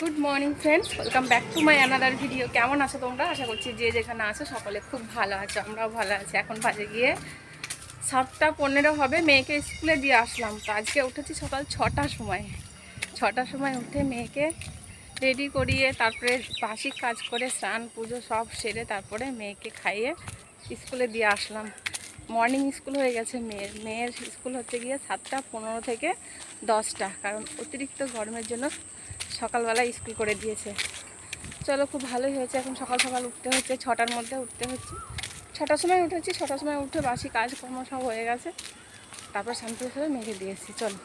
Good morning friends welcome back to my another video কেমন আছো তোমরা? আশা করছি যে যেখানে আছো সকলে খুব ভালো আছো, আমরাও ভালো আছি। এখন বাজে গিয়ে সাতটা পনেরো হবে। মেয়েকে স্কুলে দিয়ে আসলাম। তো আজকে উঠেছি সকাল ছটার সময়। ছটার সময় উঠে মেয়েকে রেডি করিয়ে তারপরে বাসিক কাজ করে স্নান, পুজো সব সেরে তারপরে মেয়েকে খাইয়ে স্কুলে দিয়ে আসলাম। মর্নিং স্কুল হয়ে গেছে মেয়ের। মেয়ের স্কুল হচ্ছে গিয়ে সাতটা পনেরো থেকে দশটা। কারণ অতিরিক্ত গরমের জন্য সকালবেলা স্কুল করে দিয়েছে। চলো, খুব ভালোই হয়েছে। এখন সকাল সকাল উঠতে হচ্ছে, ছটার মধ্যে উঠতে হচ্ছে। ছটার সময় উঠেছি, ছটার সময় উঠে বাসি কাজকর্ম সব হয়ে গেছে। তারপর শান্তি হিসেবে মেঘে দিয়েছি চলো,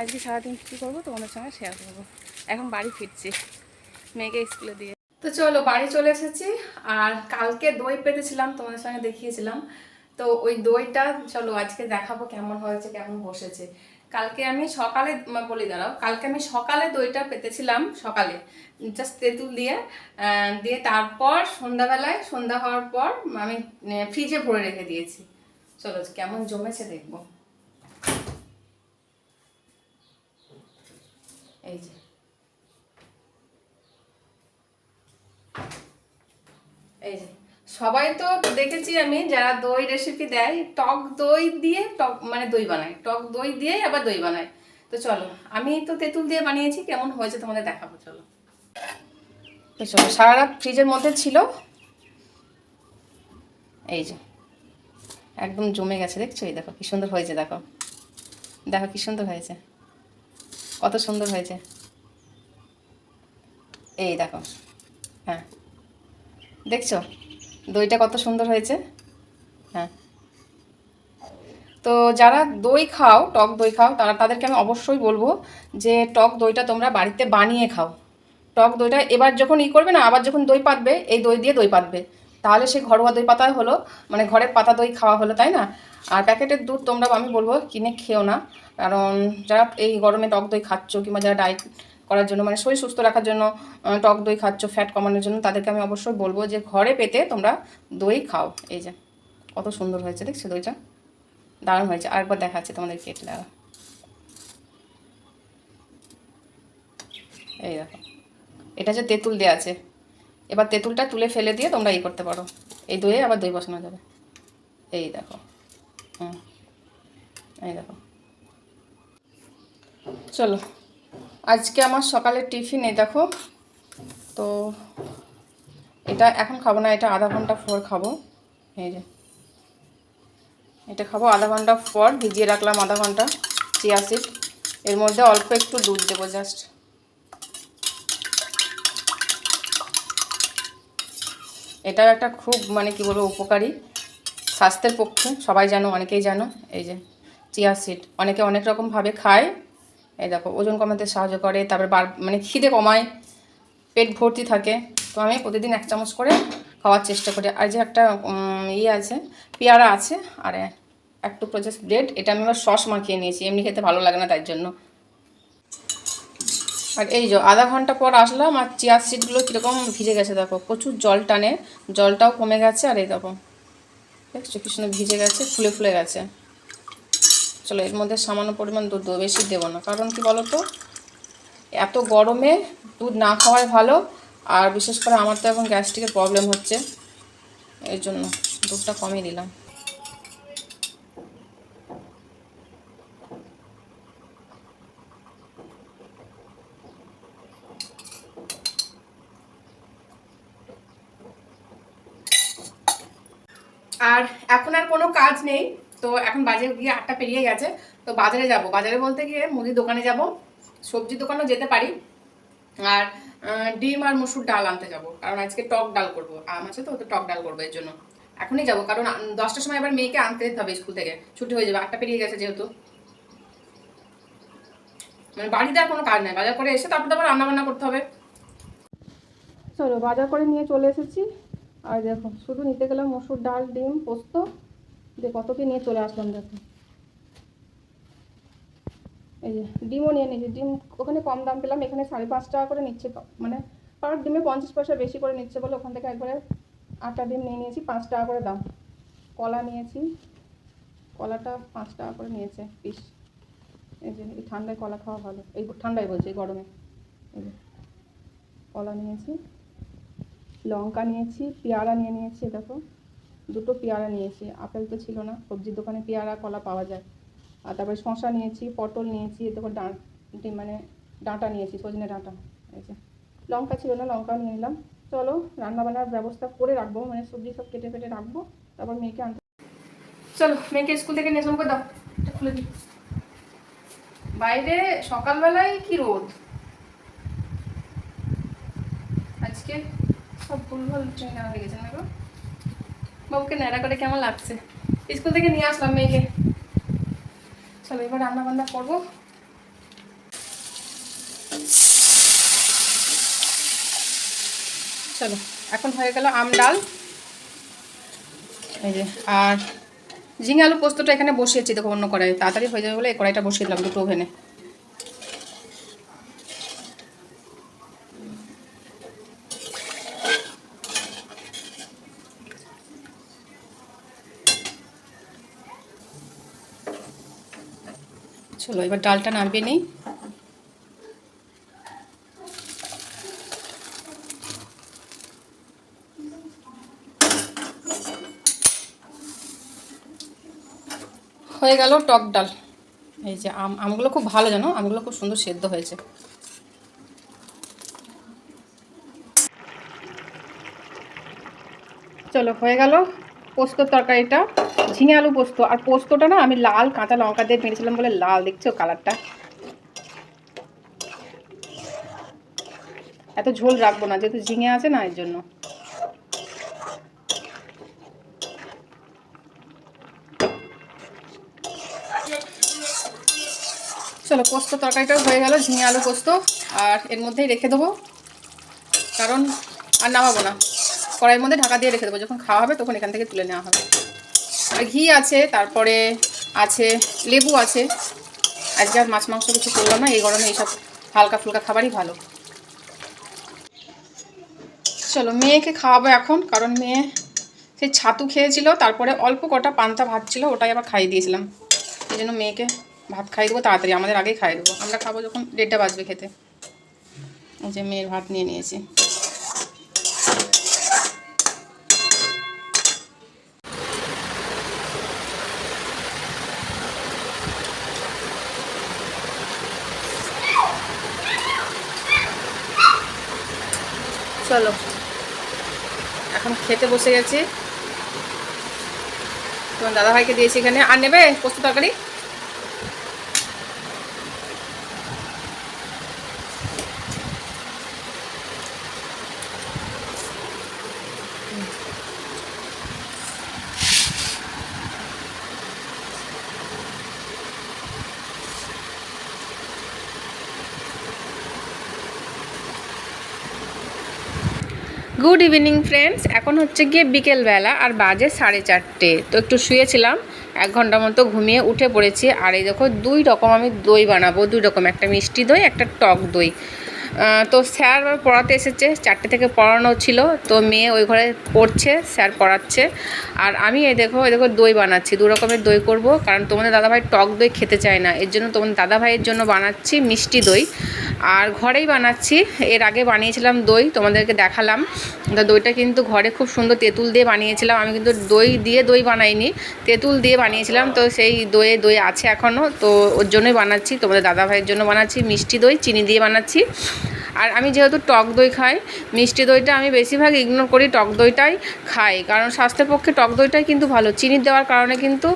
আজকে সারাদিন কী করব তোমাদের সঙ্গে শেয়ার করব। এখন বাড়ি ফিরছি, মেয়েকে স্কুলে দিয়ে। তো চলো, বাড়ি চলে এসেছি। আর কালকে দই পেতেছিলাম তোমাদের সঙ্গে দেখিয়েছিলাম। তো ওই দইটা, চলো আজকে দেখাবো কেমন হয়েছে, কেমন বসেছে। কালকে আমি সকালে বলি দাঁড়াও, কালকে আমি সকালে দইটা পেতেছিলাম, সকালে। জাস্ট তেঁতুল দিয়ে দিয়ে তারপর সন্ধ্যাবেলায়, সন্ধ্যা হওয়ার পর আমি ফ্রিজে ভরে রেখে দিয়েছি। চলো, কেমন জমেছে দেখব। এই যে। এই যে। সবাই তো দেখেছি আমি যারা দই রেসিপি দেয়, টক দই দিয়ে টক মানে দই বানায়। টক দই দিয়ে আবার দই বানায়। তো চলো, আমি তো তেঁতুল দিয়ে বানিয়েছি, কেমন হয়েছে তোমাদের দেখাবো, চলো। তো চলো সারা রাত ফ্রিজের মধ্যে ছিল। এই যে, একদম জমে গেছে, দেখছ? এই দেখো, কি সুন্দর হয়েছে, দেখো। দেখো, কি সুন্দর হয়েছে। কত সুন্দর হয়েছে। এই দেখো হ্যাঁ। দেখছ? দইটা কত সুন্দর হয়েছে? হ্যাঁ। তো যারা দই খাও, টক দই খাও, তারা তাদেরকে আমি অবশ্যই বলব যে টক দইটা তোমরা বাড়িতে বানিয়ে খাও। টক দইটা এবার যখন ই করবে না, আবার যখন দই পাতবে, এই দই দিয়ে দই পাতবে। তাহলে সে ঘরোয়া দই পাতা হলো মানে ঘরের পাতা দই খাওয়া হলো, তাই না? আর প্যাকেটের দুধ তোমরা আমি বলব কিনে খেও না। কারণ যারা এই গরমে টক দই খাচ্ছ কিংবা যারা ডায়েট করার জন্য মানে শরীর সুস্থ রাখার জন্য টক দই খাচ্ছ ফ্যাট কমানোর জন্য, তাদেরকে আমি অবশ্যই বলব যে ঘরে পেতে তোমরা দই খাও। এই যে, কত সুন্দর হয়েছে, দেখছ দইটা? দারুণ হয়েছে। আরেকবার দেখাচ্ছি তোমাদের কেটে লাগা এই দেখো, এটা যে তেঁতুল দেওয়া আছে, এবার তেঁতুলটা তুলে ফেলে দিয়ে তোমরা ই করতে পারো। এই দইয়ে আবার দই বসানো যাবে। এই দেখো, হুম, এই দেখো। চলো আজকে আমার সকালের টিফিন দেখো। তো এটা এখন খাব না, এটা আধা ঘণ্টা পর খাব। এই যে। এটা খাব আধা ঘণ্টা পর, ভিজিয়ে রাখলাম আধা ঘণ্টা চিয়া সিড। এর মধ্যে অল্প একটু দুধ দেবো জাস্ট। এটাও একটা খুব মানে কি বলব উপকারী স্বাস্থ্যের পক্ষে, সবাই জানো, অনেকেই জানো। এই যে, চিয়া সিড। অনেকে অনেক রকমভাবে খায়। এই দেখো, ওজন কমাতে সাহায্য করে, তারপরে বার মানে খিদে কমায়, পেট ভর্তি থাকে। তো আমি প্রতিদিন এক চামচ করে খাওয়ার চেষ্টা করি। আর যে একটা ইয়ে আছে, পেয়ারা আছে, আর এক টুকরো জাস্ট ব্রেড এটা আমি আবার সস মাখিয়ে নিয়েছি। এমনি খেতে ভালো লাগে না তাই জন্য। আর এই যে, আধা ঘণ্টা পর আসলাম, আর চেয়ার সিটগুলো কীরকম ভিজে গেছে দেখো। প্রচুর জল টানে, জলটাও কমে গেছে, আর এই দেখো, দেখছ কি সুন্দর ভিজে গেছে, ফুলে ফুলে গেছে। চলো, এর মধ্যে সামান্য পরিমাণ দুধ বেশি দেবো না। কারণ কি বলো তো এত গরমে দুধ না খাওয়াই ভালো, আর বিশেষ করে আমার তো এখন গ্যাস্ট্রিকের প্রবলেম হচ্ছে, এর জন্য দুধটা কমই দিলাম। আর এখন আর কোনো কাজ নেই। তো এখন বাজে গিয়ে আটটা পেরিয়ে গেছে। তো বাজারে যাব। বাজারে বলতে গিয়ে মুদির দোকানে যাব সবজি দোকানেও যেতে পারি। আর ডিম আর মসুর ডাল আনতে যাব। কারণ আজকে টক ডাল করব। আম আছে তো তো টক ডাল করব এর জন্য। এখনই যাব। কারণ দশটার সময় এবার মেয়েকে আনতে যেতে হবে স্কুল থেকে। ছুটি হয়ে যাবে। আটটা পেরিয়ে গেছে যেহেতু। মানে বাড়িতে আর কোনো কাজ নেই। বাজার করে এসে তারপর তো আবার রান্না বান্না করতে হবে। চলো, বাজার করে নিয়ে চলে এসেছি। আর দেখো, শুধু নিতে গেলাম মসুর ডাল, ডিম, পোস্ত। যে কত কি নিয়ে চলে আসলাম দেখো। এই যে ডিমও নিয়ে নিয়েছি, ডিম ওখানে কম দাম পেলাম, এখানে সাড়ে পাঁচ টাকা করে নিচ্ছে মানে পার ডিমে পঞ্চাশ পয়সা বেশি করে নিচ্ছে বলে ওখান থেকে একবারে আটটা ডিম নিয়ে নিয়েছি, পাঁচ টাকা করে দাম। কলা নিয়েছি, কলাটা পাঁচ টাকা করে নিয়েছে পিস। এই যে, এই ঠান্ডায় কলা খাওয়া ভালো। এই ঠান্ডায় বলছি, এই গরমে। এই যে, কলা নিয়েছি, লঙ্কা নিয়েছি, পেয়ারা নিয়ে নিয়েছি দেখো। দুটো পেয়ারা নিয়েছি, আপেল তো ছিল না, সবজির দোকানে পেয়ারা, কলা পাওয়া যায়। আর তারপরে শশা নিয়েছি, পটল নিয়েছি দেখো ডাঁ মানে ডাঁটা নিয়েছি, সজনে ডাঁটা লঙ্কা ছিল না, লঙ্কাও নিয়ে নিলাম। চলো, রান্নাবান্নার ব্যবস্থা করে রাখব মানে সবজি সব কেটে ফেটে রাখব, তারপর মেয়েকে আনতে চলো, মেয়েকে স্কুল থেকে নিয়ে করে দাও, এটা খুলে দিই। বাইরে সকালবেলায় কি রোদ? আজকে সব ভুল ভুল ট্রেন হয়ে গেছে, না বাবুকে ন্যাড়া করে কেমন লাগছে? স্কুল থেকে নিয়ে আসলাম মেয়েকে। চলো, এবার রান্না বান্না করব। চলো, এখন হয়ে গেল আম ডাল। এই যে, আর ঝিঙে আলু পোস্তটা এখানে বসিয়েছি, দেখো অন্য কড়াই তাড়াতাড়ি হয়ে যাবে বলে এই কড়াইটা বসিয়ে দিলাম দুটো ওভেনে। চলো, এবার ডালটা নামিয়ে নিই। হয়ে গেল টক ডাল। এই যে আম, আমগুলো খুব ভালো জানো, আমগুলো খুব সুন্দর সেদ্ধ হয়েছে। চলো, হয়ে গেল পোস্তর তরকারিটা, ঝিঙে আলু পোস্ত। আর পোস্তটা না আমি লাল কাঁচা লঙ্কা দিয়ে ভেঙেছিলাম বলে লাল, দেখছ কালারটা? এত ঝোল রাখব না, যেহেতু ঝিঙে আছে না, এর জন্য। চলো, পোস্ত তরকারিটাও হয়ে গেল, ঝিঙে আলু পোস্ত, আর এর মধ্যেই রেখে দেবো। কারণ আর নামাবো না। কড়াইয়ের মধ্যে ঢাকা দিয়ে রেখে দেবো। যখন খাওয়া হবে তখন এখান থেকে তুলে নেওয়া হবে। আর ঘি আছে, তারপরে আছে, লেবু আছে। আজকে আর মাছ মাংস কিছু করলাম না, এই গরমে এইসব হালকা ফুলকা খাবারই ভালো। চলো, মেয়েকে খাওয়াবো এখন, কারণ মেয়ে সেই ছাতু খেয়েছিল, তারপরে অল্প কটা পান্তা ভাত ছিল, ওটাই আবার খাইয়ে দিয়েছিলাম। এই জন্য মেয়েকে ভাত খাইয়ে দেবো, তাড়াতাড়ি, আমাদের আগেই খাইয়ে দেবো। আমরা খাব যখন দেড়টা বাজবে খেতে। যে মেয়ের ভাত নিয়ে নিয়েছি। চলো। এখন খেতে বসে গেছি। তোমার দাদাভাইকে দিয়েছি এখানে। আর নেবে পোস্ত তরকারি? গুড ইভিনিং ফ্রেন্ডস এখন হচ্ছে গিয়ে বিকেলবেলা আর বাজে সাড়ে চারটে। তো একটু শুয়েছিলাম, এক ঘণ্টা মতো ঘুমিয়ে উঠে পড়েছি। আর এই দেখো, দুই রকম আমি দই বানাবো। দুই রকম, একটা মিষ্টি দই, একটা টক দই। তো স্যার পড়াতে এসেছে, চারটে থেকে পড়ানো ছিল। তো মেয়ে ওই ঘরে পড়ছে, স্যার পড়াচ্ছে। আর আমি এই দেখো এই দেখো দই বানাচ্ছি, দু রকমের দই করব। কারণ তোমাদের দাদাভাই টক দই খেতে চায় না, এর জন্য তোমাদের দাদাভাইয়ের জন্য বানাচ্ছি মিষ্টি দই। আর ঘরেই বানাচ্ছি, এর আগে বানিয়েছিলাম দই, তোমাদেরকে দেখালাম। তো দইটা কিন্তু ঘরে খুব সুন্দর তেঁতুল দিয়ে বানিয়েছিলাম, আমি কিন্তু দই দিয়ে দই বানাইনি, তেঁতুল দিয়ে বানিয়েছিলাম। তো সেই দইয়ে দই আছে এখনও তো ওর জন্যই বানাচ্ছি, তোমাদের দাদাভাইয়ের জন্য বানাচ্ছি মিষ্টি দই, চিনি দিয়ে বানাচ্ছি। আর আমি যেহেতু টক দই খাই, মিষ্টি দইটা আমি বেশিরভাগ ইগনোর করি টক দইটাই খাই। কারণ স্বাস্থ্যের পক্ষে টক দইটাই কিন্তু ভালো। চিনি দেওয়ার কারণে কিন্তু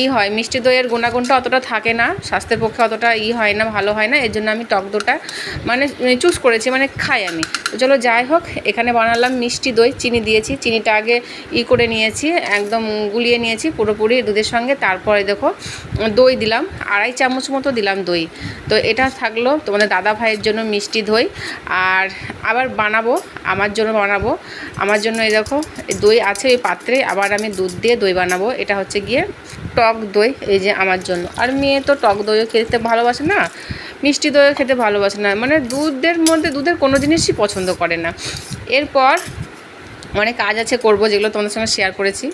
ই হয়, মিষ্টি দইয়ের গুণাগুণটা অতটা থাকে না। স্বাস্থ্যের পক্ষে অতটা ই হয় না, ভালো হয় না। এর জন্য আমি টক দইটা মানে চুজ করেছি মানে খাই আমি। তো চলো যাই হোক, এখানে বানালাম মিষ্টি দই, চিনি দিয়েছি। চিনিটা আগে ই করে নিয়েছি, একদম গুলিয়ে নিয়েছি পুরোপুরি দুধের সঙ্গে। তারপরে দেখো, দই দিলাম, আড়াই চামচ মতো দিলাম দই। তো এটা থাকল তোমাদের দাদা ভাইয়ের জন্য মিষ্টি দই আর আবার বানাবো, আমার জন্য বানাবো। আমার জন্য এই দেখো দই আছে ওই পাত্রে, আবার আমি দুধ দিয়ে দই বানাবো। এটা হচ্ছে গিয়ে টক দই, এই যে আমার জন্য। আর মেয়ে তো টক দইও খেতে ভালোবাসে না, মিষ্টি দইও খেতে ভালোবাসে না। মানে দুধের মধ্যে, দুধের কোনো জিনিসই পছন্দ করে না। এরপর অনেক কাজ আছে করব, যেগুলো তোমাদের সঙ্গে শেয়ার করেছি।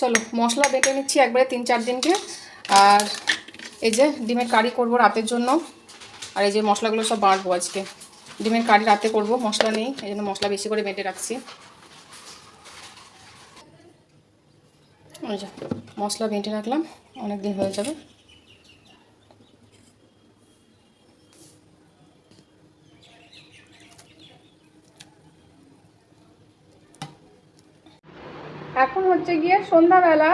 চলো, মশলা বেটে নিচ্ছি একবারে তিন চার দিনকে। আর এই যে ডিমের কারি করব রাতের জন্য। আর এই যে মশলাগুলো সব বাড়বো আজকে। ডিমের কারি রাতে করব, মশলা নেই, এই জন্য মশলা বেশি করে বেটে রাখছি। মশলা বেটে রাখলাম, অনেক দিন হয়ে যাবে। এখন হচ্ছে গিয়ে সন্ধ্যাবেলা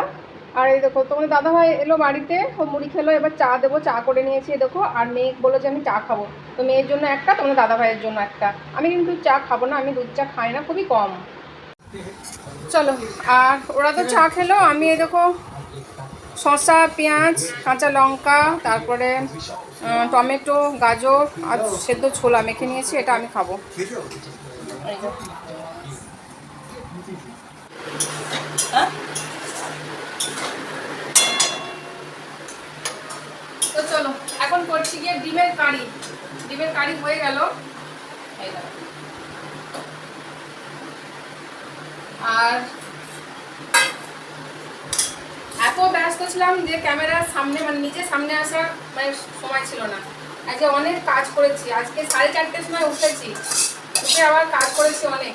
আর এই দেখো, তোমাদের দাদাভাই এলো বাড়িতে, ও মুড়ি খেলো, এবার চা দেবো, চা করে নিয়েছি দেখো, আর মেয়ে বলো যে আমি চা খাব। তো মেয়ের জন্য একটা, তোমাদের দাদাভাইয়ের জন্য একটা। আমি কিন্তু চা খাব না, আমি দুধ চা খাই না, খুবই কম। চলো, আর ওরা তো চা খেলো, আমি এই দেখো, শসা, পেঁয়াজ, কাঁচা লঙ্কা, তারপরে টমেটো, গাজর, আর সেদ্ধ ছোলা মেখে নিয়েছি, এটা আমি খাব? তো চলো এখন করছি গিয়ে ডিমের কারি। ডিমের কারি হয়ে গেল। আর এত ব্যস্ত ছিলাম যে ক্যামেরার সামনে মানে নিজের সামনে আসার মানে সময় ছিল না। আজকে অনেক কাজ করেছি। আজকে সাড়ে চারটের সময় উঠেছি। উঠে আবার কাজ করেছি অনেক।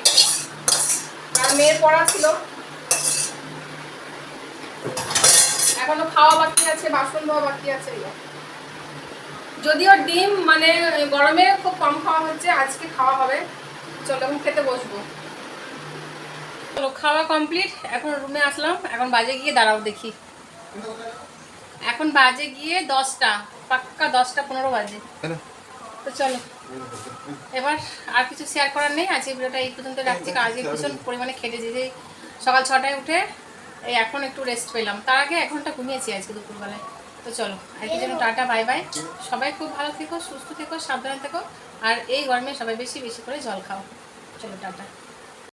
আর মেয়ের পড়া ছিল। এখনও খাওয়া বাকি আছে, বাসন ধোয়া বাকি আছে। যদিও ডিম মানে গরমে খুব কম খাওয়া হচ্ছে আজকে খাওয়া হবে। চলো এখন খেতে বসবো। চলো খাওয়া কমপ্লিট এখন রুমে আসলাম এখন বাজে গিয়ে দাঁড়াও দেখি। এখন বাজে গিয়ে দশটা পাক্কা দশটা পনেরো বাজে। তো চলো এবার আর কিছু শেয়ার করার নেই আজকে ভিডিওটা এই পর্যন্ত রাখছি কারণ আজকে ভীষণ পরিমাণে খেটে যে সকাল ছটায় উঠে এই এখন একটু রেস্ট পেলাম। তার আগে এক ঘণ্টা ঘুমিয়েছি আজকে দুপুরবেলায়। তো চলো আজকে জন্য টাটা, বাই বাই। সবাই খুব ভালো থেকো, সুস্থ থেকো, সাবধানে থেকো। আর এই গরমে সবাই বেশি বেশি করে জল খাও। চলো, টাটা।